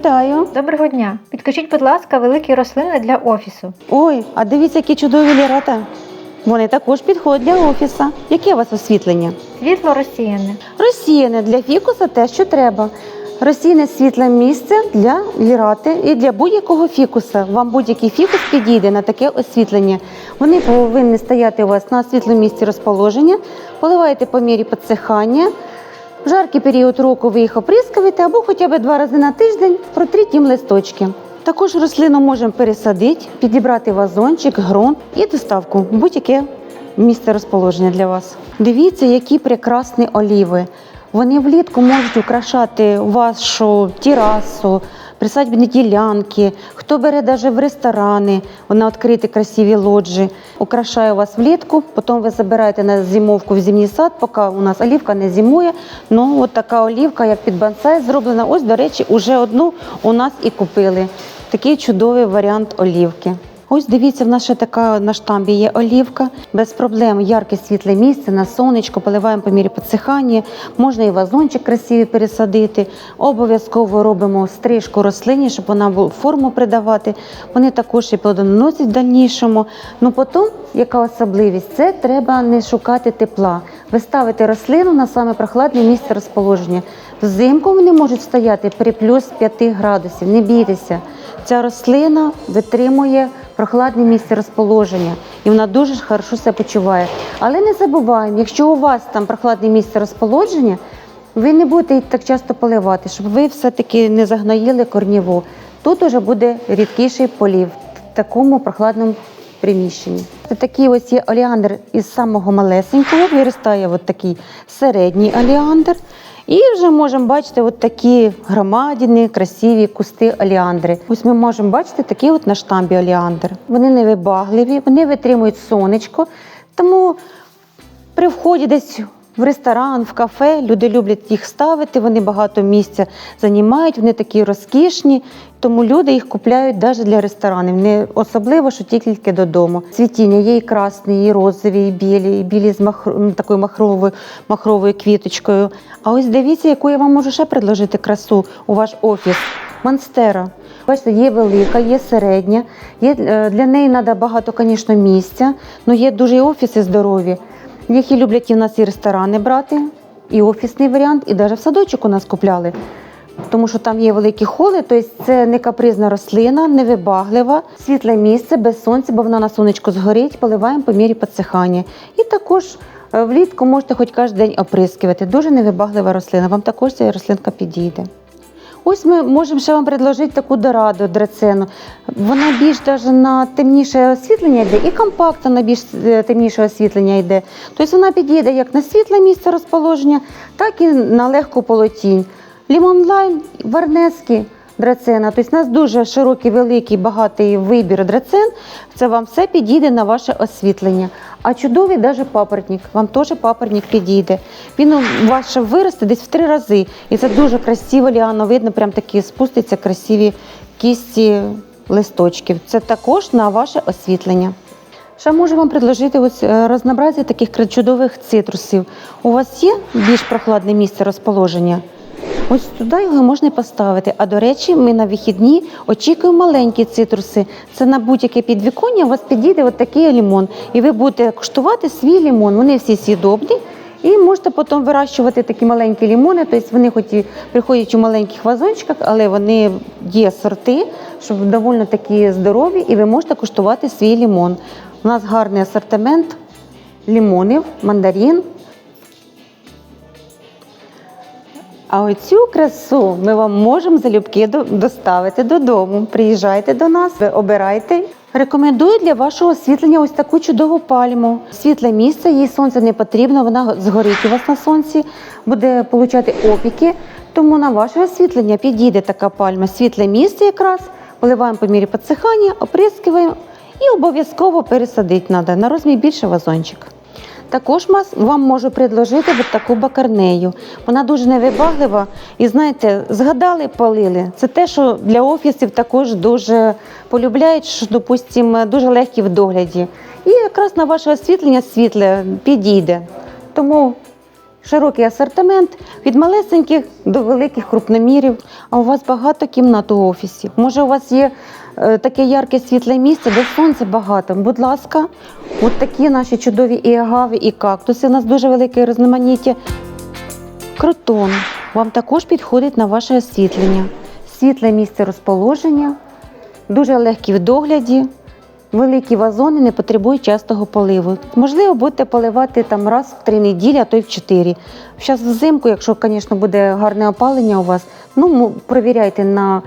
вітаю. Доброго дня. Підкажіть, будь ласка, великі рослини для офісу. Ой, а дивіться, які чудові лірата. Вони також підходять для офіса. Яке у вас освітлення? Світло розсіяне. Розсіяне для фікуса те, що треба. Розсіяне світле місце для лірати і для будь-якого фікуса. Вам будь-який фікус підійде на таке освітлення. Вони повинні стояти у вас на світлому місці розположення, поливаєте по мірі підсихання. В жаркий період року ви їх оприскуєте або хоча б два рази на тиждень протріть їм листочки. Також рослину можемо пересадити, підібрати вазончик, ґрунт і доставку будь-яке місце розположення для вас. Дивіться, які прекрасні оліви. Вони влітку можуть украшати вашу терасу, присадьбні ділянки. Хто бере навіть в ресторани, на відкриті красиві лоджі, украшає вас влітку, потім ви забираєте на зимовку в зимній сад, поки у нас олівка не зимує. Ну, от така олівка, як під бонсай, зроблена. Ось, до речі, уже одну у нас і купили. Такий чудовий варіант олівки. Ось дивіться, в нас ще така на штамбі є олівка. Без проблем ярке світле місце на сонечко, поливаємо по мірі підсихання. Можна і вазончик красивий пересадити. Обов'язково робимо стрижку рослині, щоб вона бу- форму придавати. Вони також і плодоносять в дальнішому. Ну потім, яка особливість, це треба не шукати тепла. Ви ставите рослину на саме прохладне місце розположення. Взимку вони можуть стояти при плюс 5 градусів. Не бійтеся. Ця рослина витримує прохладне місце розположення і вона дуже хорошо себе почуває. Але не забуваємо, якщо у вас там прохладне місце розположення, ви не будете так часто поливати, щоб ви все-таки не загноїли корніву. Тут уже буде рідкіший полів в такому прохладному приміщенні. Такий ось є оліандр із самого малесенького, виростає от такий середній оліандр. І вже можемо бачити от такі громадіни, красиві кусти оліандри. Ось ми можемо бачити такі от на штамбі оліандр. Вони невибагливі, вони витримують сонечко. Тому при вході десь в ресторан, в кафе люди люблять їх ставити, вони багато місця займають, вони такі розкішні, тому люди їх купляють навіть для ресторанів. Не особливо, що тільки додому. Цвітіння є і красні, і розові, і білі, і білі з махро, ну, такою махровою, махровою квіточкою. А ось дивіться, яку я вам можу ще предложити красу у ваш офіс. Монстера. Бачите, є велика, є середня. Є, е, для неї треба багато, звісно, місця, але є дуже офіси здорові. Їх і люблять і в нас і ресторани брати, і офісний варіант, і навіть в садочок у нас купляли. Тому що там є великі холи, тобто це не капризна рослина, невибаглива, світле місце без сонця, бо вона на сонечку згорить, поливаємо по мірі підсихання. І також е, влітку можете хоч кожен день оприскувати. Дуже невибаглива рослина. Вам також ця рослинка підійде. Ось ми можемо ще вам предложити таку дораду драцену. Вона більш даже на темніше освітлення йде і компактно на більш е, темніше освітлення йде. Тобто вона підійде як на світле місце розположення, так і на легку полотінь. Лімон лайм, варнески, драцена. Тобто у нас дуже широкий, великий, багатий вибір драцен. Це вам все підійде на ваше освітлення. А чудовий навіть папоротник. Вам теж папоротник підійде. Він у вас виросте десь в три рази. І це дуже красиво, ліано видно, прям такі спустяться красиві кісті листочків. Це також на ваше освітлення. Ще можу вам предложити ось е, таких чудових цитрусів. У вас є більш прохладне місце розположення? Ось туди його можна поставити. А до речі, ми на вихідні очікуємо маленькі цитруси. Це на будь-яке підвіконня у вас підійде от такий лімон. І ви будете куштувати свій лімон. Вони всі сідобні. І можете потім вирощувати такі маленькі лімони. Тобто вони хоч і приходять у маленьких вазончиках, але вони є сорти, щоб доволі такі здорові, і ви можете куштувати свій лімон. У нас гарний асортимент лімонів, мандарин, А оцю красу ми вам можемо залюбки до- доставити додому. Приїжджайте до нас, ви обирайте. Рекомендую для вашого освітлення ось таку чудову пальму. Світле місце, їй сонце не потрібно, вона згорить у вас на сонці, буде получати опіки. Тому на ваше освітлення підійде така пальма. Світле місце якраз, поливаємо по мірі підсихання, оприскуємо і обов'язково пересадити треба на розмір більше вазончик. Також вам можу предложити от таку бакарнею. Вона дуже невибаглива і знаєте, згадали, палили. Це те, що для офісів також дуже полюбляють, що, допустимо, дуже легкі в догляді. І якраз на ваше освітлення світле підійде. Тому Широкий асортимент від малесеньких до великих крупномірів. А у вас багато кімнат у офісі. Може, у вас є е, таке ярке світле місце, де сонця багато. Будь ласка, от такі наші чудові і агави, і кактуси. У нас дуже велике різноманіття. Кротон вам також підходить на ваше освітлення. Світле місце розположення, дуже легкі в догляді. Великі вазони не потребують частого поливу. Можливо, будете поливати там раз в три неділі, а то й в чотири. Зараз взимку, якщо, звісно, буде гарне опалення у вас, ну провіряйте на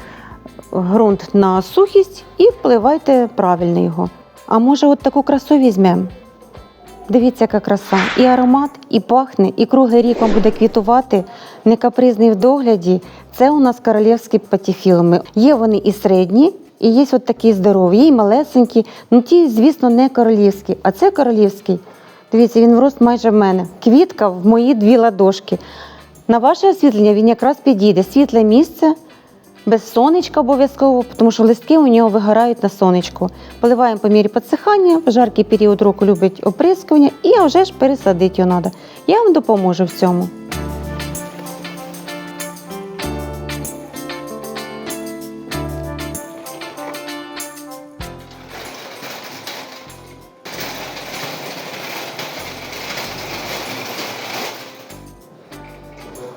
ґрунт на сухість і впливайте правильно його. А може, от таку красу візьмемо? Дивіться, яка краса. І аромат, і пахне, і круглий рік вам буде квітувати, не капризний в догляді. Це у нас королівські патіфілми. Є вони і середні, і є от такі здорові, є і малесенькі. Ну ті, звісно, не королівські, а це королівський. Дивіться, він врос майже в мене. Квітка в мої дві ладошки. На ваше освітлення він якраз підійде. Світле місце, без сонечка обов'язково, тому що листки у нього вигорають на сонечку. Поливаємо по мірі підсихання, в жаркий період року любить оприскування, і вже ж пересадити його треба. Я вам допоможу в цьому.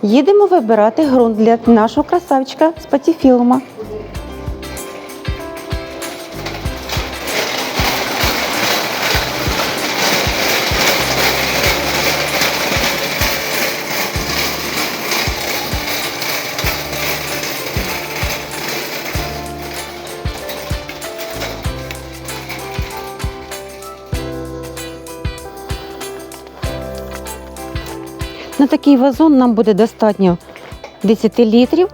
Їдемо вибирати ґрунт для нашого красавчика з патіфілма. На такий вазон нам буде достатньо 10 літрів.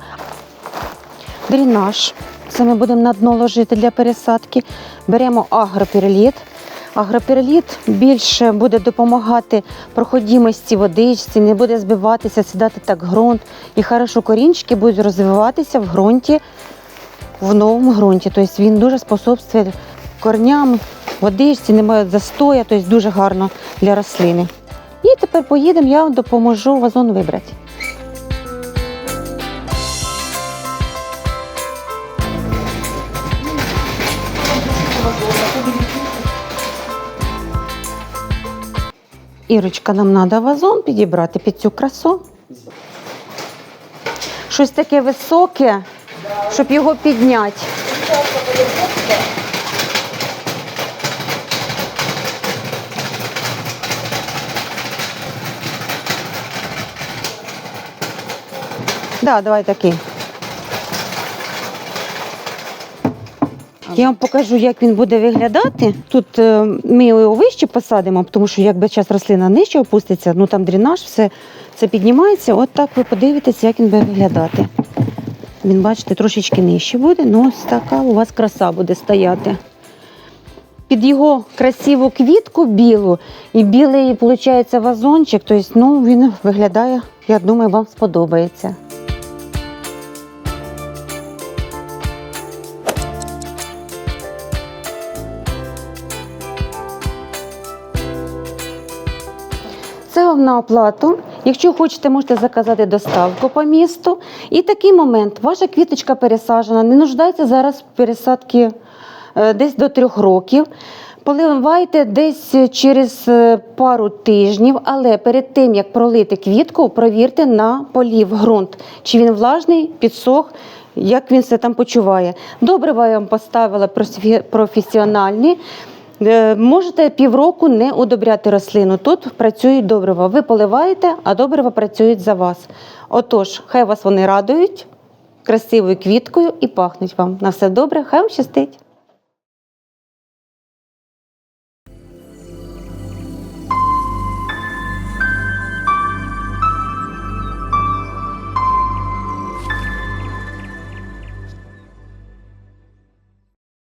Дренаж. Це ми будемо на дно ложити для пересадки. Беремо агропереліт. Агропереліт більше буде допомагати проходимості водичці, не буде збиватися, сідати так ґрунт. І хорошо корінчики будуть розвиватися в ґрунті, в новому ґрунті. Тобто він дуже способствує корням, водичці, немає застоя, тобто дуже гарно для рослини. І тепер поїдемо, я вам допоможу вазон вибрати. Ірочка, нам треба вазон підібрати під цю красу. Щось таке високе, щоб його підняти. Да, давай такий. Я вам покажу, як він буде виглядати. Тут е, ми його вище посадимо, тому що якби час рослина нижче опуститься, ну там дренаж, все це піднімається. От так ви подивитесь, як він буде виглядати. Він, бачите, трошечки нижче буде, ну ось така у вас краса буде стояти. Під його красиву квітку білу і білий, виходить, вазончик, тобто, ну, він виглядає, я думаю, вам сподобається. Це вам на оплату. Якщо хочете, можете заказати доставку по місту. І такий момент, ваша квіточка пересаджена, не нуждається зараз в пересадці е, десь до трьох років. Поливайте десь через е, пару тижнів, але перед тим як пролити квітку, провірте на полів ґрунт, чи він влажний, підсох, як він себе там почуває. Добрива я вам поставила професіональні. Е, Можете півроку не удобряти рослину. Тут працюють добрива. Ви поливаєте, а добрива працюють за вас. Отож, хай вас вони радують красивою квіткою і пахнуть вам. На все добре, хай вам щастить.